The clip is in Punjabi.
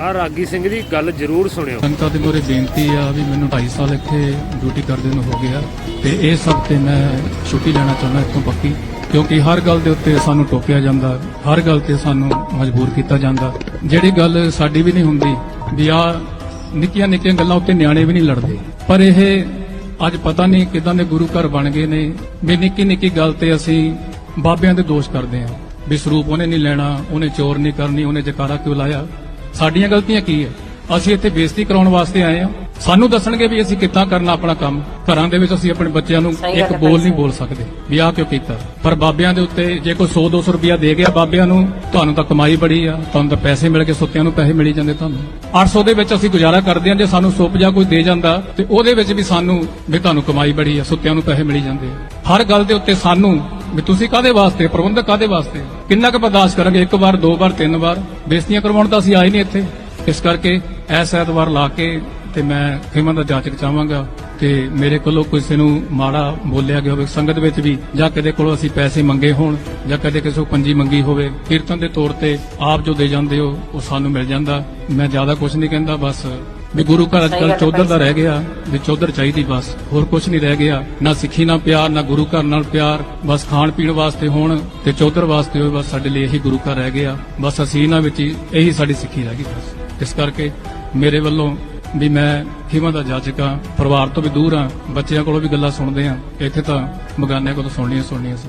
ਆ ਰਾਗੀ ਸਿੰਘ ਦੀ ਗੱਲ ਜ਼ਰੂਰ ਸੁਣਿਓ। ਸੰਗਤਾਂ ਦੇ ਮੋਰੇ ਬੇਨਤੀ ਆ ਵੀ ਮੈਨੂੰ 2.5 ਸਾਲ ਇੱਥੇ ਡਿਊਟੀ ਕਰਦੇ ਨੂੰ ਹੋ ਗਿਆ ਤੇ ਇਸ ਹਫ਼ਤੇ ਮੈਂ ਛੁੱਟੀ ਲੈਣਾ ਚਾਹੁੰਦਾ ਇੱਥੋਂ ਪੱਕੀ, ਕਿਉਂਕਿ ਹਰ ਗੱਲ ਦੇ ਉੱਤੇ ਸਾਨੂੰ ਟੋਕਿਆ ਜਾਂਦਾ, ਹਰ ਗੱਲ ਤੇ ਸਾਨੂੰ ਮਜਬੂਰ ਕੀਤਾ ਜਾਂਦਾ। ਜਿਹੜੀ ਗੱਲ ਸਾਡੀ ਵੀ ਨਹੀਂ ਹੁੰਦੀ ਵੀ ਆ ਨਿੱਕੀਆਂ ਨਿੱਕੀਆਂ ਗੱਲਾਂ ਉੱਤੇ ਨਿਆਣੇ ਵੀ ਨਹੀਂ ਲੜਦੇ। ਪਰ ਇਹ ਅੱਜ ਪਤਾ ਨਹੀਂ ਕਿਦਾਂ ਦੇ ਗੁਰੂ ਘਰ ਬਣ ਗਏ ਨੇ, ਵੀ ਨਿੱਕੀ ਨਿੱਕੀ ਗੱਲ ਤੇ ਅਸੀਂ ਬਾਬਿਆਂ ਦੇ ਦੋਸ਼ ਕਰਦੇ ਹਾਂ। ਵੀ ਸਰੂਪ ਉਹਨੇ ਨਹੀਂ ਲੈਣਾ, ਉਹਨੇ ਚੋਰ ਨਹੀਂ ਕਰਨੀ, ਉਹਨੇ ਜਕਾਰਾ ਕਿਉਂ ਲਾਇਆ? ਸਾਡੀਆਂ ਗਲਤੀਆਂ ਕੀ ਹੈ? ਅਸੀਂ ਇੱਥੇ ਬੇਇੱਜ਼ਤੀ ਕਰਾਉਣ ਵਾਸਤੇ ਆਏ ਹਾਂ। ਸਾਨੂੰ ਦੱਸਣਗੇ ਵੀ ਅਸੀਂ ਕਿੱਦਾਂ ਕਰਨਾ ਆਪਣਾ ਕੰਮ। ਘਰਾਂ ਦੇ ਵਿੱਚ ਅਸੀਂ ਆਪਣੇ ਬੱਚਿਆਂ ਨੂੰ ਇੱਕ ਬੋਲ ਨਹੀਂ ਬੋਲ ਸਕਦੇ। ਵੀ ਆਹ ਕਿਉਂ ਕੀਤਾ? ਪਰ ਬਾਬਿਆਂ ਦੇ ਉੱਤੇ ਜੇ ਕੋਈ 100 200 ਰੁਪਇਆ ਦੇ ਗਿਆ ਬਾਬਿਆਂ ਨੂੰ ਤੁਹਾਨੂੰ ਤਾਂ ਕਮਾਈ ਬੜੀ ਆ। ਤੁਹਾਨੂੰ ਤਾਂ ਪੈਸੇ ਮਿਲ ਕੇ ਸੁੱਤਿਆਂ ਨੂੰ ਪੈਸੇ ਮਿਲੀ ਜਾਂਦੇ ਤੁਹਾਨੂੰ। 800 ਦੇ ਵਿੱਚ ਅਸੀਂ ਗੁਜ਼ਾਰਾ ਕਰਦੇ ਹਾਂ ਜੇ ਸਾਨੂੰ 150 ਕੋਈ ਦੇ ਜਾਂਦਾ ਤੇ ਉਹਦੇ ਵਿੱਚ ਵੀ ਸਾਨੂੰ ਵੀ ਤੁਹਾਨੂੰ ਕਮਾਈ ਬੜੀ ਆ ਸੁੱਤਿਆਂ ਨੂੰ ਪੈਸੇ ਮਿਲੀ ਜਾਂਦੇ ਆ। ਹਰ ਗੱਲ ਦੇ ਉੱਤੇ ਸਾਨੂੰ ਵੀ ਤੁਸੀਂ ਕਾਦੇ ਵਾਸਤੇ, ਪ੍ਰਬੰਧਕ ਕਾਦੇ ਵਾਸਤੇ? ਕਿੰਨਾ ਕੁ ਬਰਦਾਸ਼ਤ ਕਰਾਂਗੇ? ਇੱਕ ਵਾਰ, ਦੋ ਵਾਰ, ਤਿੰਨ ਵਾਰ? ਬੇਇੱਜ਼ਤੀਆਂ ਕਰਵਾਉਣ ਤਾਂ ਅਸੀਂ ਆਏ ਨਹੀਂ ਇੱਥੇ। ਇਸ ਕਰਕੇ ਐਸ ਐਤਵਾਰ ਲਾ ਕੇ ਤੇ ਮੈਂ ਖਿਮਾ ਦਾ ਜਾਚਕ ਚਾਹਾਂਗਾ ਕਿ ਮੇਰੇ ਕੋਲੋਂ ਕਿਸੇ ਨੂੰ ਮਾੜਾ ਬੋਲਿਆ ਗਿਆ ਹੋਵੇ, ਸੰਗਤ ਵਿੱਚ ਵੀ, ਜਾਂ ਕਦੇ ਕੋਲੋਂ ਅਸੀਂ ਪੈਸੇ ਮੰਗੇ ਹੋਣ, ਜਾਂ ਕਦੇ ਕਿਸੇ ਪੰਜੀ ਮੰਗੀ ਹੋਵੇ, ਕੀਰਤਨ ਦੇ ਤੌਰ ਤੇ ਆਪ ਜੋ ਦੇ ਜਾਂਦੇ ਹੋ, ਉਹ ਸਾਨੂੰ ਮਿਲ ਜਾਂਦਾ। ਮੈਂ ਜ਼ਿਆਦਾ ਕੁਝ ਨਹੀਂ ਕਹਿੰਦਾ, ਬਸ ਵੀ ਗੁਰੂ ਘਰ ਅੱਜ ਕੱਲ ਚੌਧਰ ਦਾ ਰਹਿ ਗਿਆ ਵੀ ਚੌਧਰ ਚਾਹੀਦੀ ਬਸ ਹੋਰ ਕੁਝ ਨਹੀਂ ਰਹਿ ਗਿਆ। ਨਾ ਸਿੱਖੀ ਨਾਲ ਪਿਆਰ ਨਾ ਗੁਰੂ ਘਰ ਨਾਲ ਪਿਆਰ ਬਸ ਖਾਣ ਪੀਣ ਵਾਸਤੇ ਹੋਣ ਤੇ ਚੌਧਰ ਵਾਸਤੇ ਹੋਵੇ ਬਸ ਸਾਡੇ ਲਈ ਇਹੀ ਗੁਰੂ ਘਰ ਰਹਿ ਗਿਆ। ਬਸ ਅਸੀਂ ਇਹਨਾਂ ਵਿੱਚ ਹੀ ਇਹੀ ਸਾਡੀ ਸਿੱਖੀ ਰਹਿ ਗਈ ਬਸ। ਇਸ ਕਰਕੇ ਮੇਰੇ ਵੱਲੋਂ ਵੀ ਮੈਂ ਖਿਮਾ ਦਾ ਜਾਚਕਾ ਪਰਿਵਾਰ ਤੋਂ ਵੀ ਦੂਰ ਆ ਬੱਚਿਆਂ ਕੋਲੋਂ ਵੀ ਗੱਲਾਂ ਸੁਣਦੇ ਆ ਇੱਥੇ ਤਾਂ ਬਗਾਨਿਆਂ ਕੋਲੋਂ ਸੁਣਨੀਆਂ ਸੁਣਨੀਆਂ ਸੀ।